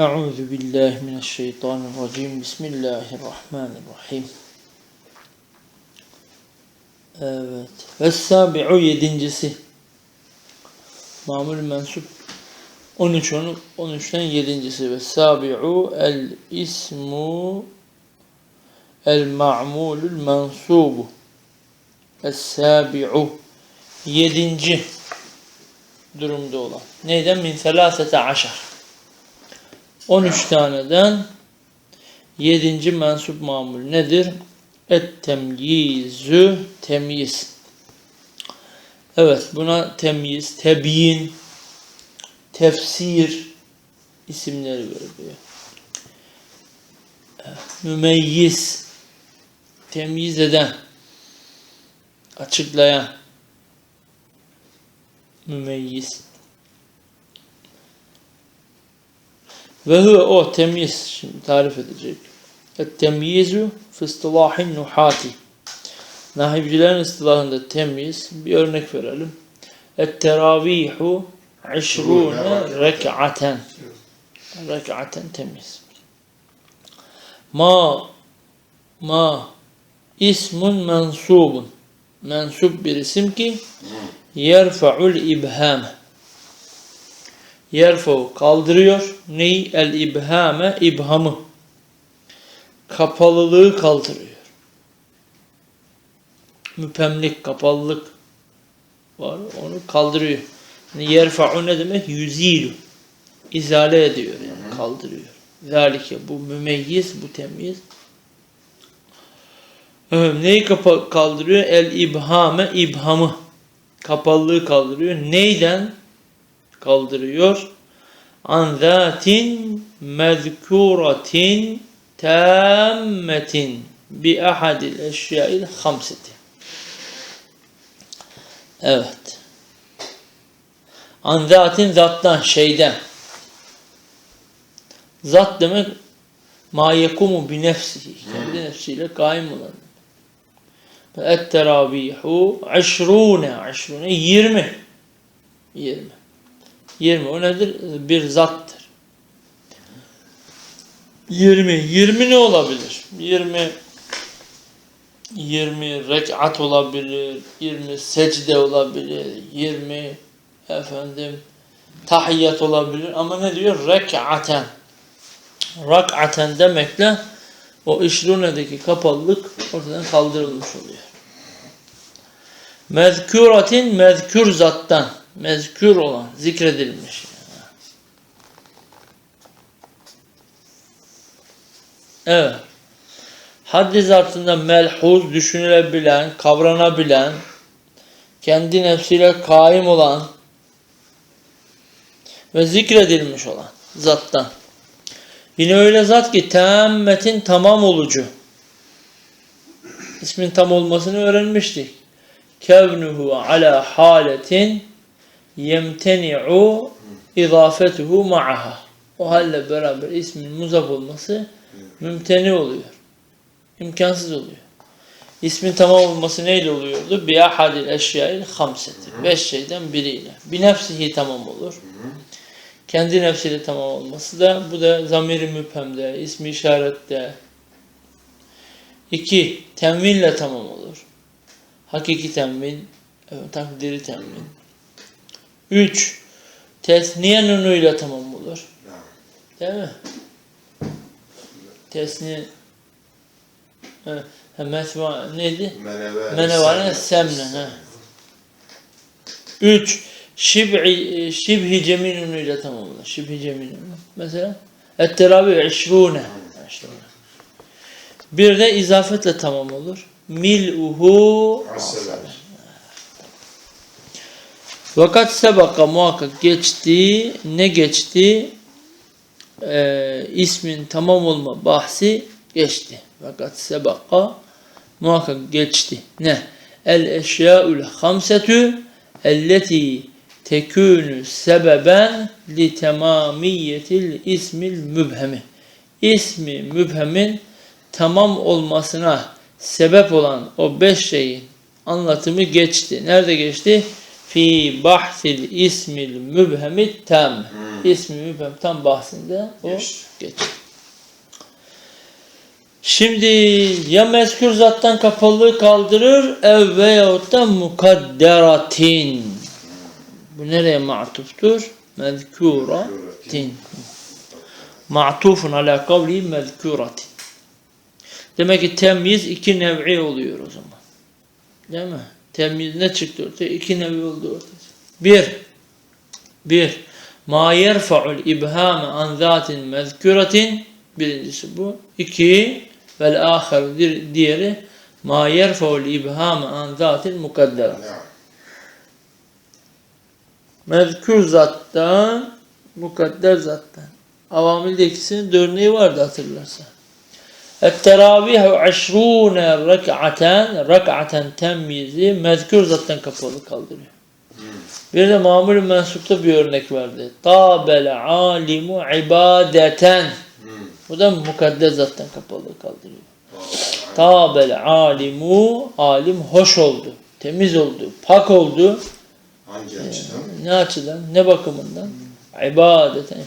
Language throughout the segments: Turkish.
Euzu billahi mineşşeytanirracim. Bismillahirrahmanirrahim. Evet. Ve sabi'u yedincisi. Mamul mensup 13 onu 13'ten yedincisi ve sabi'u el ismu el ma'mulul mensubu es sabi'u yedinci durumda olan. Neyden? Min selasete aşar. 13 taneden 7. mensup mamul nedir? Et temyizü temyiz. Evet buna temyiz, tebyin, tefsir isimleri veriliyor. Mümeyyiz, temyiz eden, açıklayan, mümeyyiz. Ve huve o temyiz. Şimdi tarif edecek. Et-temyizu fi istilahin nuhati. Nahibcilerin istilahında temyiz. Bir örnek verelim. Et-teravihu işrune rek'aten. Rek'aten temyiz. Ma ma ismun mensubun. Mensup bir isim ki yerfa'ul ibhame yerfo kaldırıyor. Neyi? El ibhame ibhamı. Kapalılığı kaldırıyor. Müpemlik, kapalılık var. Onu kaldırıyor. Yani yerfa'u ne demek? Yüzilu. İzale ediyor yani. Kaldırıyor. Zalike bu mümeyyiz, bu temyiz. Neyi kaldırıyor? El ibhame ibhamı. Kapalılığı kaldırıyor. Neyden? Kaldırıyor. An zatin mezkuratin tammetin bi ahadil eşyail hamseti. Evet. An zatin zattan, şeyden. Zat demek ma yekumu bi nefsihi. Kendi nefsiyle kaim olan. Et teravihu aşrune. Aşrune 20. 20. 20 o nedir? Bir zattır. 20. 20 ne olabilir? 20 20 rekat olabilir, 20 secde olabilir, 20 efendim tahiyyat olabilir ama ne diyor? Rek'aten. Rak'aten demekle o işrunedeki kapalılık ortadan kaldırılmış oluyor. Mezkuratin mezkür zattan mezkür olan, zikredilmiş. Evet. Haddi zartında melhuz, düşünülebilen, kavranabilen, kendi nefsiyle kaim olan ve zikredilmiş olan zattan. Yine öyle zat ki temmetin tamam olucu. İsmin tam olmasını öğrenmiştik. Kevnuhu ala haletin yemteni'u izafetuhu ma'aha. O halle beraber ismin muzaf olması mümteni oluyor. İmkansız oluyor. İsmin tamam olması neyle oluyordu? Bi ahadil eşyail hamseti. Beş şeyden biriyle. Bir nefsihi tamam olur. Kendi nefsiyle tamam olması da bu da zamiri müphemde, ismi işarette. İki, temvinle tamam olur. Hakiki temvin, takdiri temvin. 3. Tesniye nunuyla tamam olur. Değil mi? Tesniye ha, mesva neydi? Menevane semne. Ha. 3. Şib'i şibhi cemil nunuyla tamam olur. Şibhi cemil nunu. Mesela et-teravih 20. Bir de izafetle tamam olur. Mil'uhu Asselam. Fakat sebaka muhakkak geçti. Ne geçti? Ee, ismin tamam olma bahsi geçti. Fakat sebaka muhakkak geçti. Ne? El eşyaül hamsetü elleti tekünü sebeben li temamiyetil ismil mübhemi. İsmi mübhemin tamam olmasına sebep olan o beş şeyin anlatımı geçti. Nerede geçti? Fi bahsil ismil mübhemit tam. İsmi mübhem tam bahsinde o geçti. Şimdi ya mezkür zattan kapalılığı kaldırır ev veyahut da mukadderatin. Bu nereye ma'tuftur? Mezkuratin. Ma'tufun ala kavli mezkuratin. Demek ki temyiz iki nev'i oluyor o zaman. Değil mi? Temyiz ne çıktı ortaya? İki nevi oldu ortaya. Bir, bir, ma yerfa'ul ibhame an zatin mezkuratin birincisi bu. İki, vel di- diğeri ma yerfa'ul ibhame an zatin mukaddera. Mezkür zattan, mukadder zattan. Avamilde ikisinin örneği vardı hatırlarsan. Et-teravihu aşrûne rek'aten, rek'aten temyizi mezkür zattan kapalı kaldırıyor. Bir de mamul mensupta bir örnek verdi. Tabel alimu ibadeten. Hmm. Bu da mukadder zattan kapalı kaldırıyor. Tabel alimu, alim hoş oldu, temiz oldu, pak oldu. Hangi açıdan? Ne açıdan, ne bakımından? İbadeten.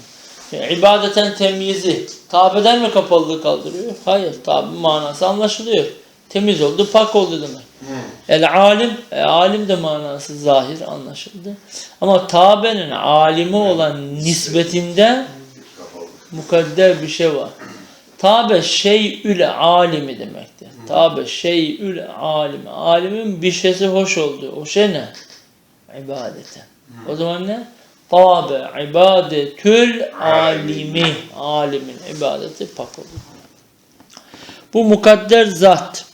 Yani ibadeten temyizi. Tabeden mi kapalılığı kaldırıyor? Hayır. Tabi manası anlaşılıyor. Temiz oldu, pak oldu demek. Hmm. El alim, e, alim de manası zahir anlaşıldı. Ama tabenin alimi olan nispetinde mukadder bir şey var. Tabe şeyül alimi demektir. Tabe şeyül alimi. Alimin bir şeysi hoş oldu. O şey ne? İbadeten. O zaman ne? Tabe ibadetül alimi. Alimin ibadeti pak olur. Bu mukadder zat.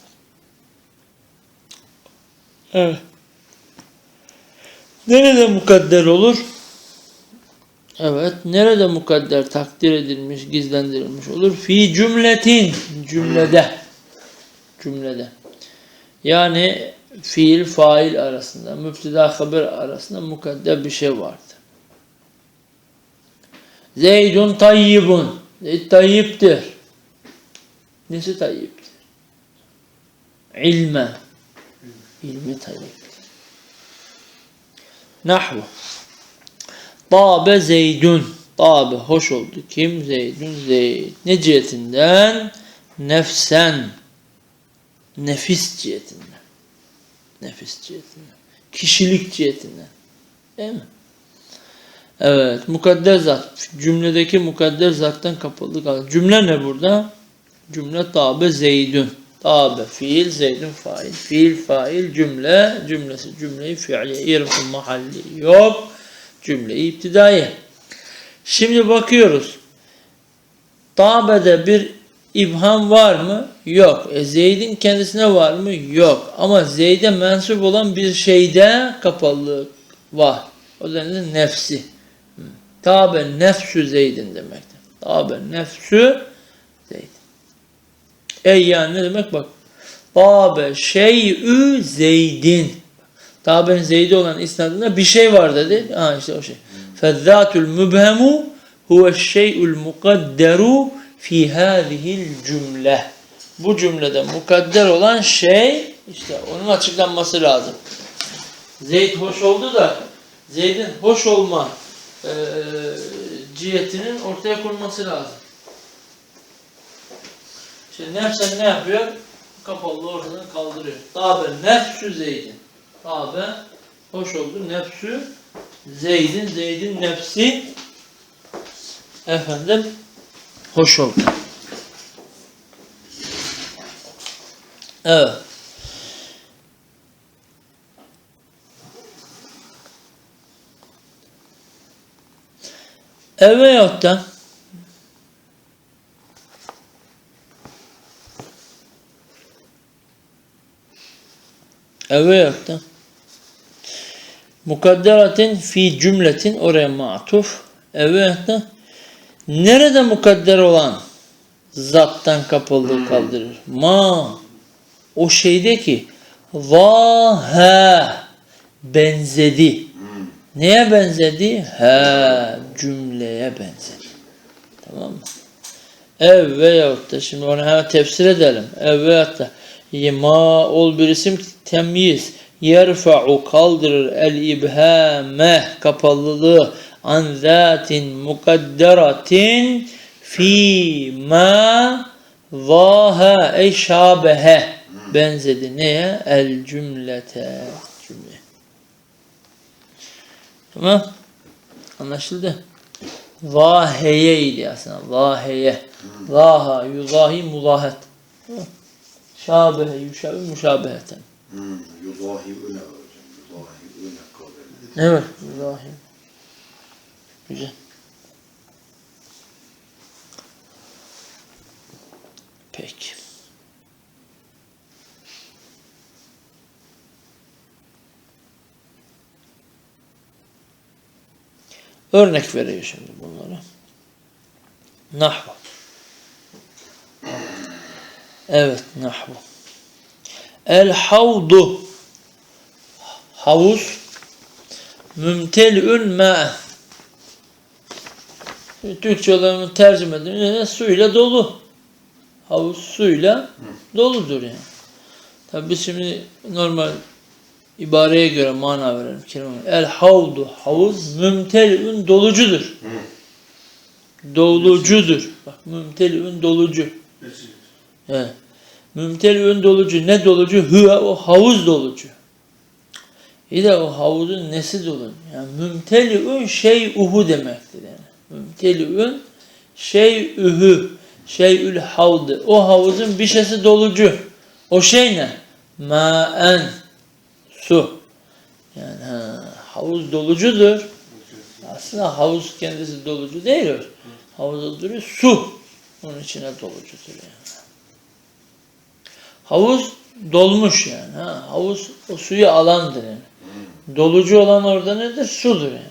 Evet. Nerede mukadder olur? Evet. Nerede mukadder takdir edilmiş, gizlendirilmiş olur? Fi cümletin. Cümlede. Cümlede. Yani fiil, fail arasında, müpteda, haber arasında mukadder bir şey vardı. Zeydun tayyibun. Zeyd tayyiptir. Nesi tayyiptir? İlme. İlmi tayyiptir. Nahvu. Tabe Zeydun. Tabe hoş oldu. Kim? Zeydun Zeyd. Ne cihetinden? Nefsen. Nefis cihetinden. Nefis cihetinden. Kişilik cihetinden. Değil mi? Evet. Mukadder zat. Cümledeki mukadder zattan kapalı kaldı. Cümle ne burada? Cümle tabe Zeydun. Tabe fiil, Zeydun fail. Fiil, fail, cümle. Cümlesi cümleyi fiiliye. İrfun mahalli yok. Cümle-i iptidaiye. Şimdi bakıyoruz. Tabe'de bir ibham var mı? Yok. E Zeyd'in kendisine var mı? Yok. Ama Zeyd'e mensup olan bir şeyde kapalılık var. O nedenle nefsi. Tabe nefsü Zeyd'in demektir. Tabe nefsü Zeyd. Ey yani ne demek bak. Tabe şey'ü Zeydin. Tabe'nin Zeyd'i olan isnadında bir şey var dedi. Ha işte o şey. Fezzatul mübhemu huve şey'ül mukadderu fi hâzihil cümle. Bu cümlede mukadder olan şey işte onun açıklanması lazım. Zeyd hoş oldu da Zeyd'in hoş olma eee cihetinin ortaya konması lazım. Şimdi nefsen ne yapıyor? Kapalı ortadan kaldırıyor. Tabe nefsü Zeyd'in. Tabe hoş oldu. Nefsü Zeyd'in. Zeyd'in nefsi efendim hoş oldu. Evet. Evet veyahut da Evet veyahut da mukadderatin fi cümletin oraya matuf evet veyahut da nerede mukadder olan zattan kapalılığı kaldırır. Ma o şeyde ki vahe benzedi. Neye benzedi? He cümleye benzedi. Tamam mı? Ev veyahut da şimdi onu hemen tefsir edelim. Ev veyahut da ma ol bir isim temyiz. yerfa'u kaldırır el ibhame kapalılığı an zatin mukadderatin fi ma zaha ey şabehe benzedi neye? El cümlete cümle. Tamam. Anlaşıldı. Zaheye idi aslında. Zaheye. Zaha, yuzahi, muzahet. Şabehe, yuşabe, müşabeheten. Hmm, yuzahi'üne hocam. Yuzahi'üne kavli. Evet, yuzahi. Güzel. Peki. Örnek veriyor şimdi bunlara. Nahvu. Evet, nahvu. El havdu. Havuz. Mümtelün ma. Türkçe olanı tercüme edildiğinde suyla dolu. Havuz suyla doludur yani. Tabi biz şimdi normal ibareye göre mana verelim kelime. El havdu havuz mümtelün dolucudur. Dolucudur. Bak mümtelün dolucu. Evet. Dolucu. Ne dolucu? Hüve o havuz dolucu. Bir de o havuzun nesi dolu? Yani mümtelün şey uhu demektir yani. Mümtelün şey ühü. Şeyül havdı. O havuzun bir şeysi dolucu. O şey ne? Maen. Su. Yani ha, havuz dolucudur. Aslında havuz kendisi dolucu değil o. Havuzda duruyor su. Onun içine dolucudur yani. Havuz dolmuş yani. Ha, havuz o suyu alandır yani. Dolucu olan orada nedir? Sudur yani.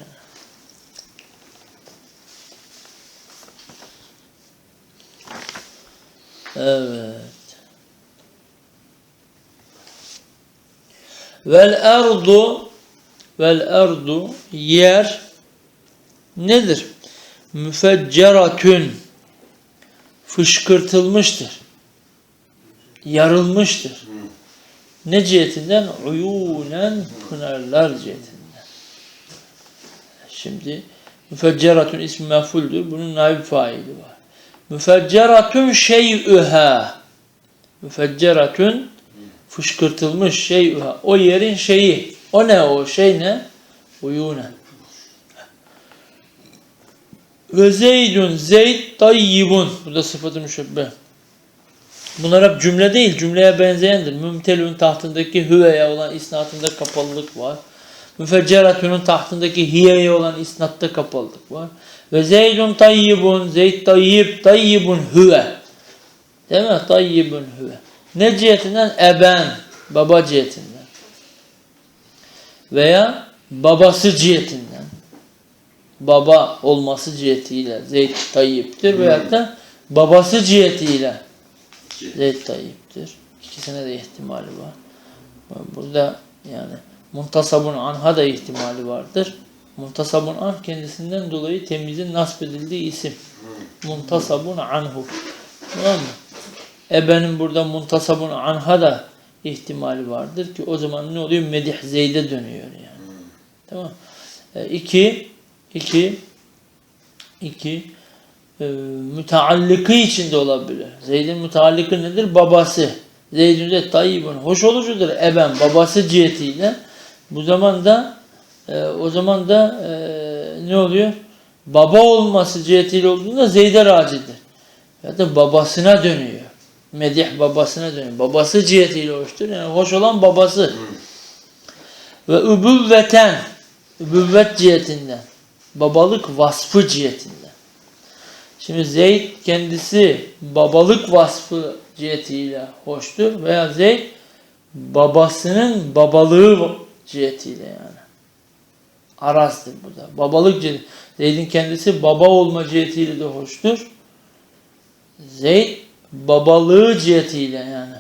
Evet. Vel erdu vel erdu yer nedir? Müfecceratün fışkırtılmıştır. Yarılmıştır. Ne cihetinden? Uyunen pınarlar cihetinden. Şimdi müfecceratun ismi mefuldür. Bunun naib faili var. Müfecceratun şey'üha. Müfecceratun fışkırtılmış şey'üha. O yerin şeyi. O ne o şey ne? Uyunen. Ve zeydun zeyd tayyibun. Bu da sıfatı müşebbeh. Bunlar hep cümle değil, cümleye benzeyendir. Mümtelün tahtındaki hüveye olan isnatında kapalılık var. Müfecceratünün tahtındaki hiyeye olan isnatta kapalılık var. Ve zeydun tayyibun, zeyd tayyib, tayyibun hüve. Değil mi? Tayyibun hüve. Ne cihetinden? Eben, baba cihetinden. Veya babası cihetinden. Baba olması cihetiyle zeyd tayyiptir veyahut da babası cihetiyle Zeyd Tayyip'tir. İkisine de ihtimali var. Burada yani muntasabun anha da ihtimali vardır. Muntasabun an kendisinden dolayı temizin nasp edildiği isim. Muntasabun anhu. Tamam mı? Ebenin burada muntasabun anha da ihtimali vardır ki o zaman ne oluyor? Medih Zeyd'e dönüyor yani. Tamam. E, iki, iki, iki, e, müteallıkı içinde olabilir. Zeyd'in müteallıkı nedir? Babası. Zeyd'in de tayyibun. Hoş olucudur eben babası cihetiyle. Bu zaman da e, o zaman da e, ne oluyor? Baba olması cihetiyle olduğunda Zeyd'e racidir. Ya da babasına dönüyor. Medih babasına dönüyor. Babası cihetiyle hoştur. Yani hoş olan babası. Ve übüvveten übüvvet cihetinden. Babalık vasfı cihetinden. Şimdi Zeyd kendisi babalık vasfı cihetiyle hoştur veya Zeyd babasının babalığı cihetiyle yani. Arazdır bu da. Babalık ciheti. Zeyd'in kendisi baba olma cihetiyle de hoştur. Zeyd babalığı cihetiyle yani.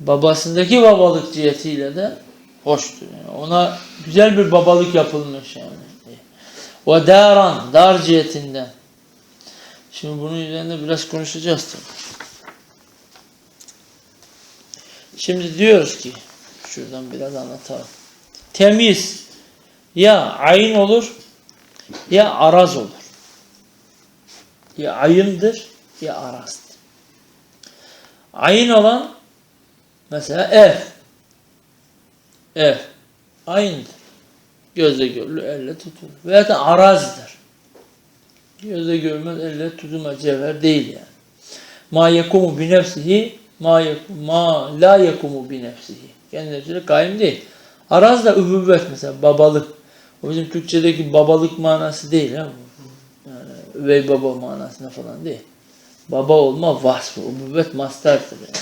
Babasındaki babalık cihetiyle de hoştur. Yani ona güzel bir babalık yapılmış yani. Ve daran, dar cihetinden. Şimdi bunun üzerinde biraz konuşacağız tabii. Şimdi diyoruz ki Şuradan biraz anlatalım. Temiz ya ayn olur ya araz olur. Ya ayındır ya arazdır. Ayn olan mesela ev. Ev. Aynıdır. Gözle görülür, elle tutulur. Veya da arazdır. Gözle görülmez, elle tutulmaz cevher değil yani. Ma yekumu bi nefsihi ma, yekum, ma la yekumu bi nefsihi. Kendisi kaim değil. Araz da übüvvet mesela babalık. O bizim Türkçedeki babalık manası değil ha. Yani üvey baba manasına falan değil. Baba olma vasfı. Übüvvet mastardır yani.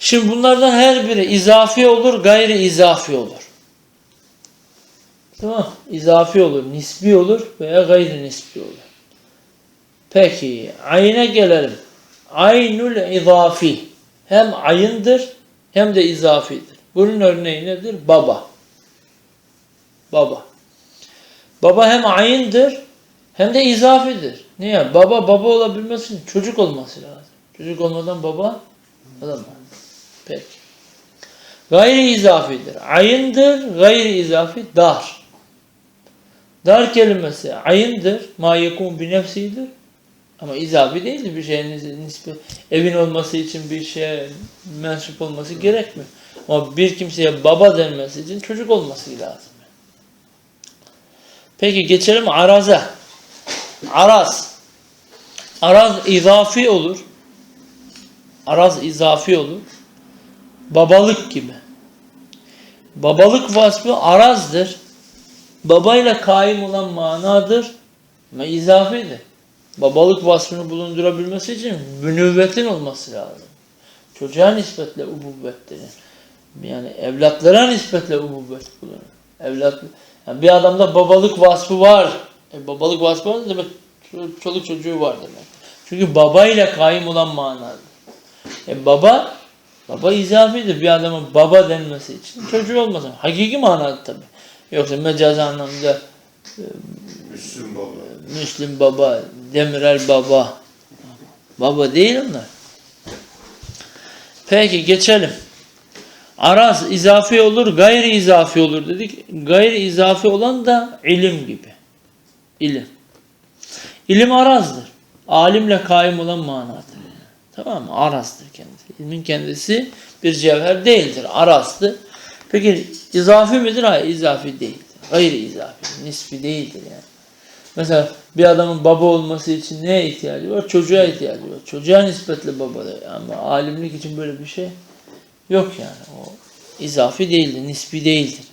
Şimdi bunlardan her biri izafi olur, gayri izafi olur. Tamam. İzafi olur, nisbi olur veya gayri nisbi olur. Peki, ayna gelelim. Aynul izafi. Hem ayındır hem de izafidir. Bunun örneği nedir? Baba. Baba. Baba hem ayındır hem de izafidir. Niye? Baba baba olabilmesi için çocuk olması lazım. Çocuk olmadan baba olamaz. Peki. Gayri izafidir. Ayındır, gayri izafi dar. Dar kelimesi ayındır, ma yekun bir nefsidir. Ama izafi değildir bir şeyin nispet. Evin olması için bir şeye mensup olması gerekmiyor. Ama bir kimseye baba denmesi için çocuk olması lazım. Peki geçelim araza. Araz. Araz izafi olur. Araz izafi olur. Babalık gibi. Babalık vasfı arazdır. Babayla kaim olan manadır ve izafidir. Babalık vasfını bulundurabilmesi için münüvvetin olması lazım. Çocuğa nispetle ubuvvet denir. Yani evlatlara nispetle ubuvvet bulunur. Evlat, yani bir adamda babalık vasfı var. E, babalık vasfı var demek ço- çoluk çocuğu var demek. Çünkü babayla kaim olan manadır. E, baba Baba izafidir. Bir adamın baba denmesi için çocuğu olmaz. Hakiki manada tabi. Yoksa mecazi anlamda Müslüm baba. Müslüm baba, Demirel baba. Baba değil onlar. Peki geçelim. Araz izafi olur, gayri izafi olur dedik. Gayri izafi olan da ilim gibi. İlim. İlim arazdır. Alimle kaim olan manadır. Tamam mı? Arazdır kendisi. İlmin kendisi bir cevher değildir. Arazdır. Peki izafi midir? Hayır izafi değildir. Gayri izafi. Nispi değildir yani. Mesela bir adamın baba olması için neye ihtiyacı var? Çocuğa ihtiyacı var. Çocuğa nispetle babadır. Ama alimlik için böyle bir şey yok yani. O izafi değildir, nispi değildir.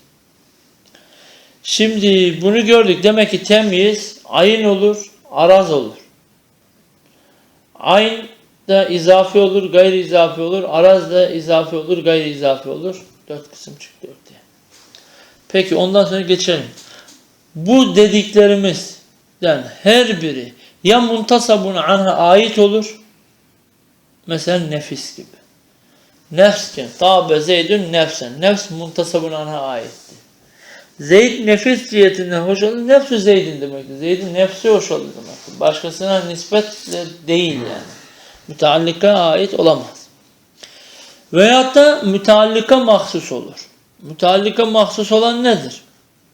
Şimdi bunu gördük. Demek ki temyiz ayın olur, araz olur. Ayn da izafi olur, gayri izafi olur. Araz da izafi olur, gayri izafi olur. Dört kısım çıktı ortaya. Peki ondan sonra geçelim. Bu dediklerimizden her biri ya muntasabun anha ait olur. Mesela nefis gibi. Nefsken, tabe zeydün nefsen. Nefs muntasabun anha aitti. Zeyd nefis cihetinden hoş olur. Nefsü Zeyd'in demektir. Zeyd'in nefsi hoş olur demektir. Başkasına nispetle değil yani. Müteallika ait olamaz. Veyahut da müteallika mahsus olur. Müteallika mahsus olan nedir?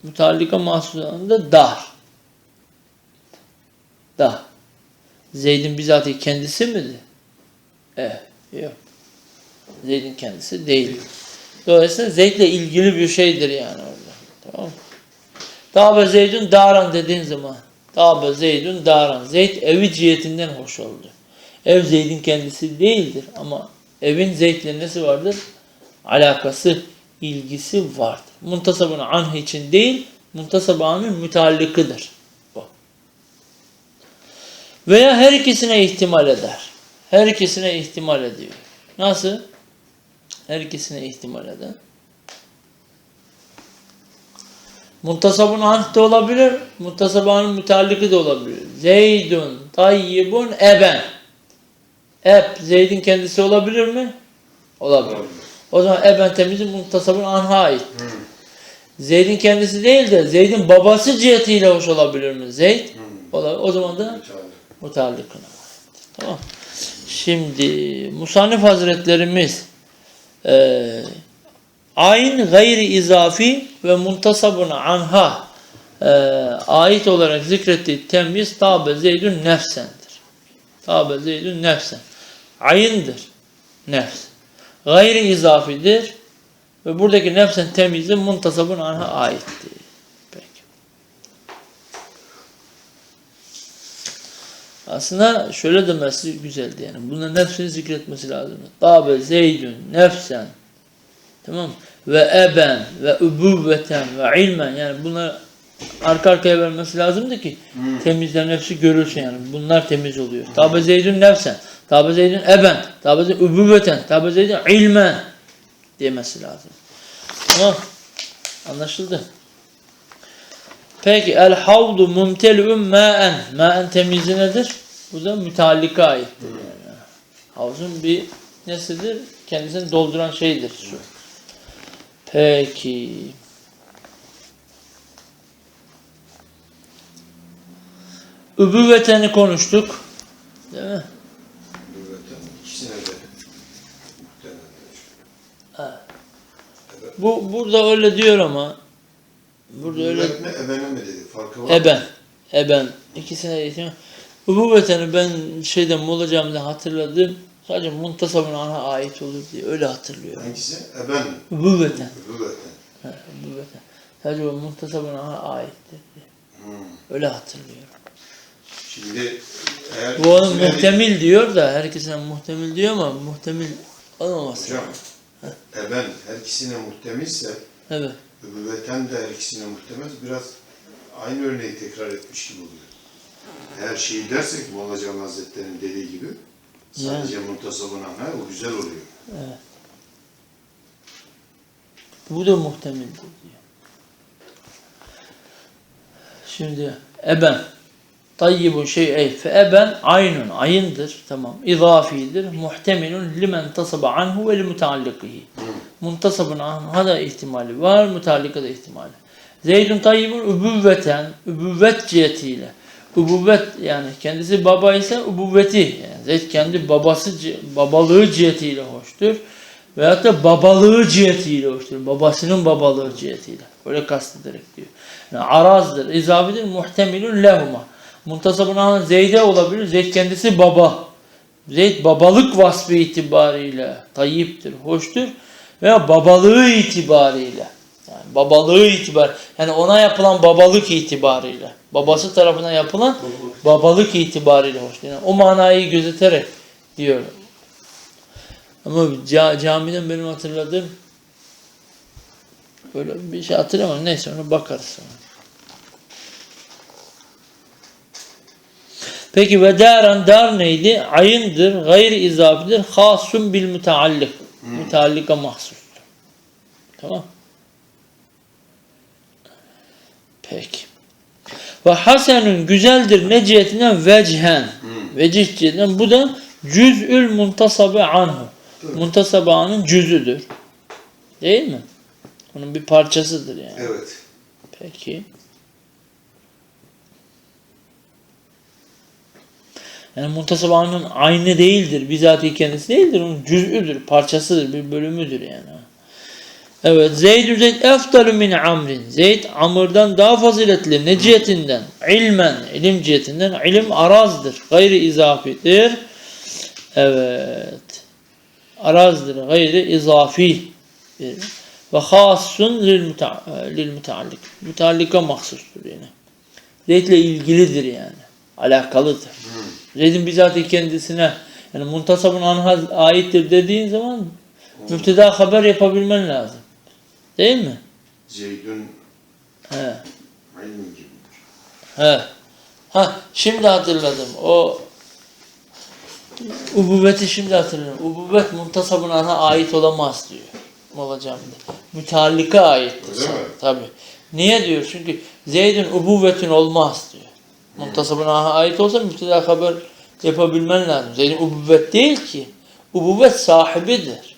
Müteallika mahsus olan da dar. Dar. Zeyd'in bizatihi kendisi midir? Evet. Yok. Zeyd'in kendisi değil. Dolayısıyla Zeyd'le ilgili bir şeydir yani. Tamam? Tabe Zeydun daran dediğin zaman Tabe Zeydun daran. Zeyd evi cihetinden hoş oldu. Ev Zeyd'in kendisi değildir ama evin Zeyd'le nesi vardır? Alakası, ilgisi vardır. Muntasabın anh için değil, muntasab anın müteallıkıdır. Bu. Veya her ikisine ihtimal eder. Her ikisine ihtimal ediyor. Nasıl? Her ikisine ihtimal eder. Muntasabun anh da olabilir, muntasabanın mütealliki de olabilir. Zeydun tayyibun eben. Eb, Zeyd'in kendisi olabilir mi? Olabilir. O zaman eben temizin muntasabun anha ait. Zeyd'in kendisi değil de Zeyd'in babası cihetiyle hoş olabilir mi? Zeyd olabilir. O zaman da mutallıkına ait. Tamam. Şimdi Musannif Hazretlerimiz Ee, ayn gayri izafi ve muntasabun anha e, ait olarak zikrettiği temyiz tabe zeydün nefsendir. Tabe zeydün nefsen. Ayındır. Nefs. Gayri izafidir. Ve buradaki nefsen temyizi muntasabun anha aittir. Peki. Aslında şöyle demesi güzeldi yani. Bunların hepsini zikretmesi lazım. Tabe zeydün nefsen. Tamam? Ve eben ve übüvveten ve ilmen yani bunlar arka arkaya vermesi lazımdı ki temizlerin hepsi görülsün yani. Bunlar temiz oluyor. Tabe zeydün nefsen. Tabe zeydün eben. Tabe zeydün übüvveten. Tabe zeydün ilmen demesi lazım. Tamam. Anlaşıldı. Peki el havdu mumtelü'ün mâen. Mâen temizi nedir? Bu da müteallika aittir. Yani. Havuzun bir nesidir? Kendisini dolduran şeydir su. Peki. Übüvveteni konuştuk. Değil mi? Muhtemeldir. Bu burada öyle diyor ama burada öyle mi ebene mi dedi? Farkı var? Eben. Eben. İkisine de isim. Übüvveteni ben şeyden Molla Camii'den hatırladım. Sadece muntasabın ana ait olur diye öyle hatırlıyorum. Hangisi? Eben. Nübüvveten. Ha, Übüvveten. Sadece o muntasabın ana aittir diye. Hmm. Öyle hatırlıyorum. Şimdi eğer Bu onun muhtemil diyor da herkesine muhtemil diyor ama muhtemil olmaması. Hocam, eben her ikisine muhtemilse Evet. Übüvveten de her ikisine muhtemel biraz aynı örneği tekrar etmiş gibi oluyor. Eğer şey dersek Molla Cami Hazretleri'nin dediği gibi sadece muntasabın ana o güzel oluyor. Bu da muhtemildir diyor. Şimdi eben. Tayyibun şey ey fe eben aynun ayındır tamam. İzafidir muhtemilun limen tasaba anhu ve li muteallikihi muntasabın anha da ihtimali var mutallika da ihtimali. Zeydun tayyibun übüvveten übüvvet cihetiyle übüvvet yani kendisi baba ise übüvveti yani Zeyd kendi babası babalığı cihetiyle hoştur. Veyahut da babalığı cihetiyle hoştur. Babasının babalığı cihetiyle. Böyle kastederek diyor. Yani arazdır. İzafidir muhtemilun lehuma. Muntasabın anha Zeyd'e olabilir. Zeyd kendisi baba. Zeyd babalık vasfı itibariyle tayyiptir, hoştur. Veya babalığı itibariyle babalığı itibar yani ona yapılan babalık itibariyle babası tarafından yapılan babalık itibariyle hoştur. Yani o manayı gözeterek diyor. Ama ca- camiden benim hatırladığım böyle bir şey hatırlamam. Neyse ona bakarız sonra. Peki ve daran dar neydi? Ayındır, gayri izafidir, hasun bil müteallik. Müteallika mahsustur. Tamam. Peki. Ve hasenun güzeldir ne cihetinden vecihen. Vecih cihetinden. Bu da cüz'ül muntasabe anhu. Muntasabanın cüzüdür. Değil mi? Onun bir parçasıdır yani. Evet. Peki. Yani muntasabanın aynı değildir. Bizatihi kendisi değildir. Onun cüz'üdür, parçasıdır, bir bölümüdür yani. Evet. Zeyd Zeyd eftalü min amrin. Zeyd Amr'dan daha faziletli. Ne cihetinden? İlmen. ilim cihetinden. İlim arazdır. Gayri izafidir. Evet. Arazdır. Gayri izafi. Ve hasun lil, müte- lil müteallik. Müteallika mahsustur yani. Zeyd'le ilgilidir yani. Alakalıdır. Zeyd'in bizatihi kendisine yani muntasabın anha aittir dediğin zaman müpteda haber yapabilmen lazım. Değil mi? Zeydün He. ilmin gibidir. He. Ha şimdi hatırladım. O ubuvveti şimdi hatırladım. Ubuvvet muntasabın ana ait olamaz diyor. Olacağım diye. Müteallika aittir. Öyle mi? Tabi. Niye diyor? Çünkü Zeyd'in ubuvvetin olmaz diyor. Muntasabın ana ait olsa müpteda haber yapabilmen lazım. Zeyd'in ubuvvet değil ki. Ubuvvet sahibidir.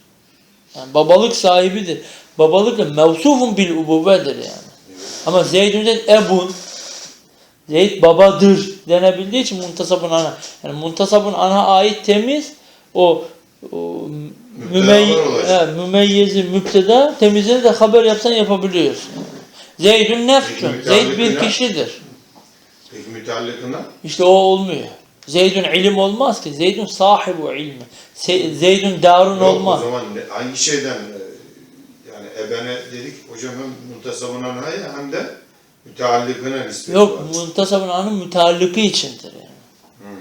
Yani babalık sahibidir. Babalık da mevsufun bil ubuvvedir yani. Ama Zeyd'in de ebun Zeyd babadır denebildiği için muntasabın ana. Yani muntasabın ana ait temiz o, o Mümey evet, mümeyyezi müpteda temizini de haber yapsan yapabiliyorsun. Zeydün nefsün. Zeyd bir kişidir. Peki müteallıkına? İşte o olmuyor. Zeydün ilim olmaz ki. Zeydün sahibu ilmi. Zeydün darun Yok, olmaz. O zaman hangi şeyden e, dedik hocam hem muntasabın anhaya hem de müteallıkına nispeti Yok var. muntasabın anı müteallıkı içindir yani. Hmm.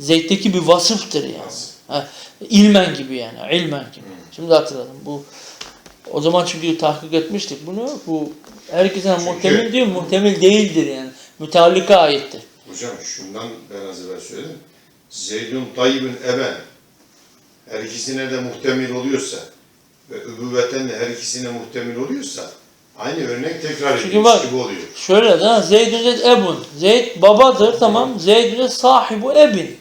Zeyd'deki bir vasıftır yani. Vasıf. Ha, ilmen gibi yani. ilmen gibi. Şimdi hatırladım. Bu o zaman çünkü tahkik etmiştik bunu. Bu herkese Çünkü- muhtemel diyor, muhtemel değildir yani. Müteallika aittir. Hocam şundan ben az evvel söyledim. Zeydun tayyibün eben her ikisine de muhtemel oluyorsa ve übüvveten de her ikisine muhtemel oluyorsa aynı örnek tekrar Çünkü edilmiş bak- gibi oluyor. Şöyle de Zeydün Zeyd ebun. Zeyd babadır tamam. Zeydün Zeyd sahibu ebin.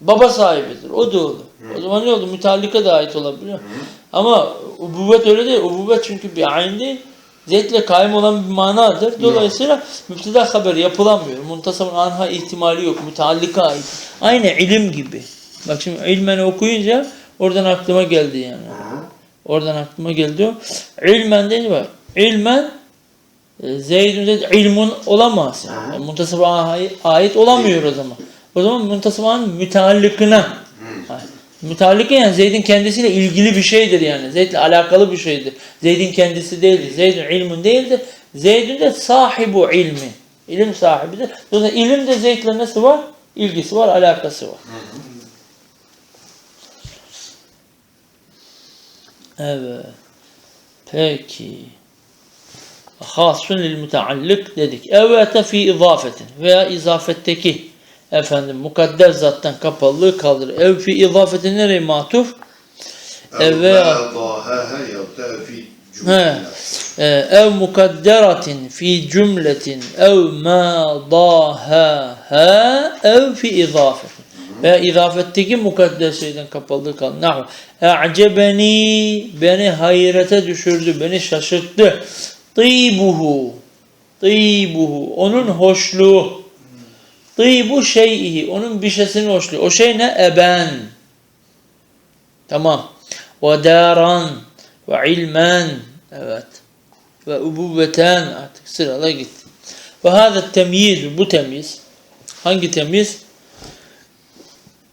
Baba sahibidir. O da olur. O zaman ne oldu? Müteallika da ait olabiliyor. Ama ubuvvet öyle değil. Ubuvvet çünkü bir ayn değil. Zeyd'le kaim olan bir manadır. Dolayısıyla müpteda haber yapılamıyor. Muntasabın anha ihtimali yok. Müteallika ait. Aynı ilim gibi. Bak şimdi ilmen okuyunca oradan aklıma geldi yani. Oradan aklıma geldi o. İlmen değil mi? İlmen e, Zeydün Zeyd ilmun olamaz. Yani. muntasaba ait, olamıyor o zaman. O zaman muntasabanın müteallıkına. Ha, Müteallıkı yani Zeyd'in kendisiyle ilgili bir şeydir yani. Zeyd'le alakalı bir şeydir. Zeyd'in kendisi değildir. Zeyd'in ilmun değildir. Zeyd'in de sahibu ilmi. İlim sahibidir. Dolayısıyla ilim de Zeyd'le nasıl var? İlgisi var, alakası var. Evet. Peki. Hasun lil müteallık dedik. Evvete fi izafetin veya izafetteki efendim mukadder zattan kapalılığı kaldırır. Ev fi izafetin nereye matuf? Ev veya- Dahaha He. Ee, ev mukadderatin fi cümletin ev ma daha ha ev fi izafetin. Veya izafetteki mukadder şeyden kapalılığı kaldı. Nahu. E'cebeni beni hayrete düşürdü, beni şaşırttı. Tıybuhu. Tıybuhu. Onun hoşluğu. Tıybu şeyihi. Onun bir şeysinin hoşluğu. O şey ne? Eben. Tamam. Ve daran. Ve ilmen. Evet. Ve ubuvveten. Artık sırala gitti. Ve hâzâ temyiz. Bu temyiz. Hangi temyiz?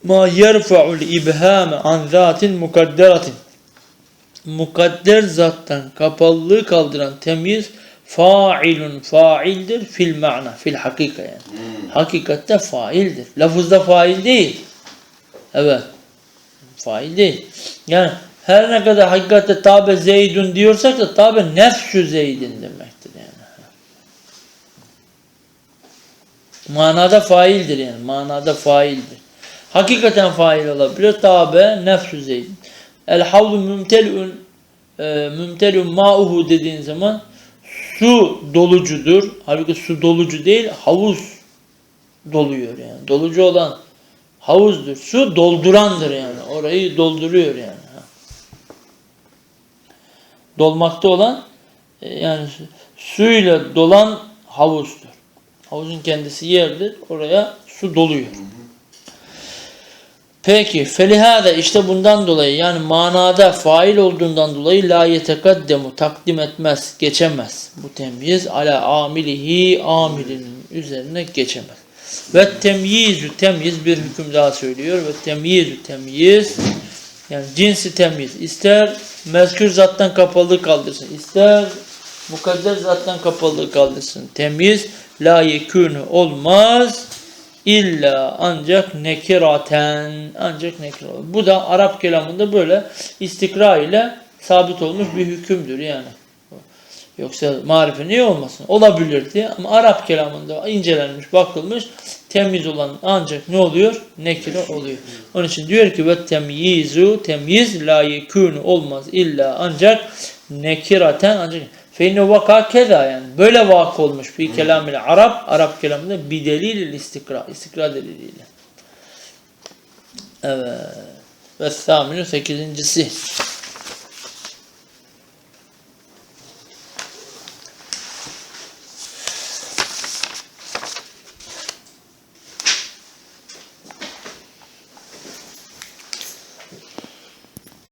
Ma yerfa'ul ibhame an zatin mukadderatin. Mukadder zattan kapalılığı kaldıran temyiz failun faildir fil ma'na fil hakika yani. Hakikatte faildir. Lafızda fail değil. Evet. Fail değil. Yani her ne kadar hakikatte tabe zeydun diyorsak da tabe nefsü zeydin demektir yani. Manada faildir yani. Manada faildir. Hakikaten fail olabilir. Tabe nefsü zeydin. El havlu mümtelun e, mümtelun ma'uhu dediğin zaman su dolucudur. Halbuki su dolucu değil, havuz doluyor yani. Dolucu olan havuzdur. Su doldurandır yani. Orayı dolduruyor yani. Dolmakta olan e, yani su- suyla dolan havuzdur. Havuzun kendisi yerdir. Oraya su doluyor. Peki felihada işte bundan dolayı yani manada fail olduğundan dolayı la yetekaddemu takdim etmez, geçemez. Bu temyiz ala amilihi amilinin üzerine geçemez. Ve temyizü temyiz bir hüküm daha söylüyor ve temyizü temyiz yani cinsi temyiz ister mezkür zattan kapalılığı kaldırsın ister mukadder zattan kapalılığı kaldırsın. Temyiz la yekûnü olmaz İlla ancak nekiraten ancak nekir olur. Bu da Arap kelamında böyle istikra ile sabit olmuş bir hükümdür yani. Yoksa marife niye olmasın? Olabilirdi ama Arap kelamında incelenmiş, bakılmış temiz olan ancak ne oluyor? Nekire oluyor. Onun için diyor ki ve temyizu temyiz la olmaz illa ancak nekiraten ancak Feyne vaka keda yani. Böyle vak olmuş fi kelamıyla Arap, Arap kelamında bir delil istikra, istikra deliliyle. Evet. Ve thaminu sekizincisi.